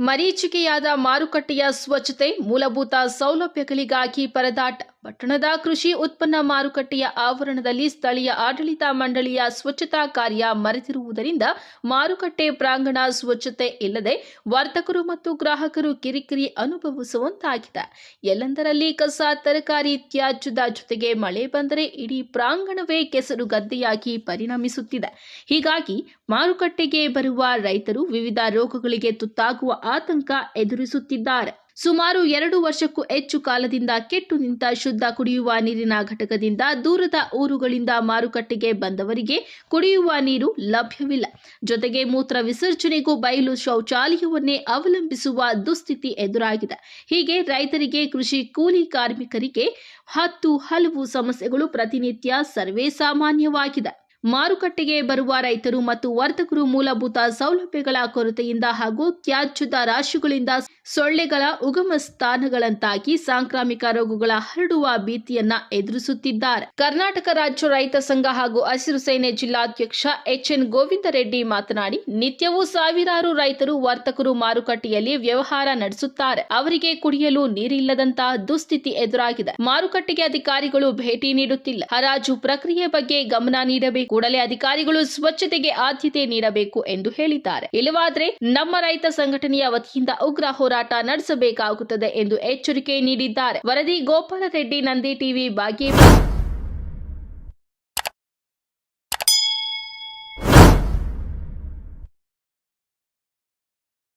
ಮರೀಚಿಕೆಯಾದ ಮಾರುಕಟ್ಟೆಯ ಸ್ವಚ್ಛತೆ ಮೂಲಭೂತ ಸೌಲಭ್ಯಗಳಿಗಾಗಿ ಪರದಾಟ ಪಟ್ಟಣದ ಕೃಷಿ ಉತ್ಪನ್ನ ಮಾರುಕಟ್ಟೆಯ ಆವರಣದಲ್ಲಿ ಸ್ಥಳೀಯ ಆಡಳಿತ ಮಂಡಳಿಯ ಸ್ವಚ್ಛತಾ ಕಾರ್ಯ ಮರೆತಿರುವುದರಿಂದ ಮಾರುಕಟ್ಟೆ ಪ್ರಾಂಗಣ ಸ್ವಚ್ಛತೆ ಇಲ್ಲದೆ ವರ್ತಕರು ಮತ್ತು ಗ್ರಾಹಕರು ಕಿರಿಕಿರಿ ಅನುಭವಿಸುವಂತಾಗಿದೆ. ಎಲ್ಲೆಂದರಲ್ಲಿ ಕಸ, ತರಕಾರಿ ತ್ಯಾಜ್ಯದ ಜೊತೆಗೆ ಮಳೆ ಬಂದರೆ ಇಡೀ ಪ್ರಾಂಗಣವೇ ಕೆಸರು ಗದ್ದೆಯಾಗಿ ಪರಿಣಮಿಸುತ್ತಿದೆ. ಹೀಗಾಗಿ ಮಾರುಕಟ್ಟೆಗೆ ಬರುವ ರೈತರು ವಿವಿಧ ರೋಗಗಳಿಗೆ ತುತ್ತಾಗುವ ಆತಂಕ ಎದುರಿಸುತ್ತಿದ್ದಾರೆ. ಸುಮಾರು ಎರಡು ವರ್ಷಕ್ಕೂ ಹೆಚ್ಚು ಕಾಲದಿಂದ ಕೆಟ್ಟು ನಿಂತ ಶುದ್ಧ ಕುಡಿಯುವ ನೀರಿನ ಘಟಕದಿಂದ ದೂರದ ಊರುಗಳಿಂದ ಮಾರುಕಟ್ಟೆಗೆ ಬಂದವರಿಗೆ ಕುಡಿಯುವ ನೀರು ಲಭ್ಯವಿಲ್ಲ. ಜೊತೆಗೆ ಮೂತ್ರ ವಿಸರ್ಜನೆಗೂ ಬಯಲು ಶೌಚಾಲಯವನ್ನೇ ಅವಲಂಬಿಸುವ ದುಸ್ಥಿತಿ ಎದುರಾಗಿದೆ. ಹೀಗೆ ರೈತರಿಗೆ, ಕೃಷಿ ಕೂಲಿ ಕಾರ್ಮಿಕರಿಗೆ ಹತ್ತು ಹಲವು ಸಮಸ್ಯೆಗಳು ಪ್ರತಿನಿತ್ಯ ಸರ್ವೇ ಸಾಮಾನ್ಯವಾಗಿದೆ. ಮಾರುಕಟ್ಟೆಗೆ ಬರುವ ರೈತರು ಮತ್ತು ವರ್ತಕರು ಮೂಲಭೂತ ಸೌಲಭ್ಯಗಳ ಕೊರತೆಯಿಂದ ಹಾಗೂ ತ್ಯಾಜ್ಯದ ರಾಶಿಗಳಿಂದ ಸೊಳ್ಳೆಗಳ ಉಗಮ ಸ್ಥಾನಗಳಂತಾಗಿ ಸಾಂಕ್ರಾಮಿಕ ರೋಗಗಳ ಹರಡುವ ಭೀತಿಯನ್ನ ಎದುರಿಸುತ್ತಿದ್ದಾರೆ. ಕರ್ನಾಟಕ ರಾಜ್ಯ ರೈತ ಸಂಘ ಹಾಗೂ ಹಸಿರು ಸೇನೆ ಜಿಲ್ಲಾಧ್ಯಕ್ಷ ಎಚ್ ಎನ್ ಗೋವಿಂದ ರೆಡ್ಡಿ ಮಾತನಾಡಿ, ನಿತ್ಯವೂ ಸಾವಿರಾರು ರೈತರು ವರ್ತಕರು ಮಾರುಕಟ್ಟೆಯಲ್ಲಿ ವ್ಯವಹಾರ ನಡೆಸುತ್ತಾರೆ. ಅವರಿಗೆ ಕುಡಿಯಲು ನೀರಿಲ್ಲದಂತಹ ದುಸ್ಥಿತಿ ಎದುರಾಗಿದೆ. ಮಾರುಕಟ್ಟೆಗೆ ಅಧಿಕಾರಿಗಳು ಭೇಟಿ ನೀಡುತ್ತಿಲ್ಲ. ಹರಾಜು ಪ್ರಕ್ರಿಯೆ ಬಗ್ಗೆ ಗಮನ ನೀಡಬೇಕು. ಕೂಡಲೇ ಅಧಿಕಾರಿಗಳು ಸ್ವಚ್ಛತೆಗೆ ಆದ್ಯತೆ ನೀಡಬೇಕು ಎಂದು ಹೇಳಿದ್ದಾರೆ. ಇಲ್ಲವಾದ್ರೆ ನಮ್ಮ ರೈತ ಸಂಘಟನೆಯ ವತಿಯಿಂದ ಉಗ್ರ ಹೋರಾಟ ನಡೆಸಬೇಕಾಗುತ್ತದೆ ಎಂದು ಎಚ್ಚರಿಕೆ ನೀಡಿದ್ದಾರೆ. ವರದಿ ಗೋಪಾಲ ರೆಡ್ಡಿ ನಂದಿ ಟಿವಿ, ಬಾಗೇವಾಡಿ.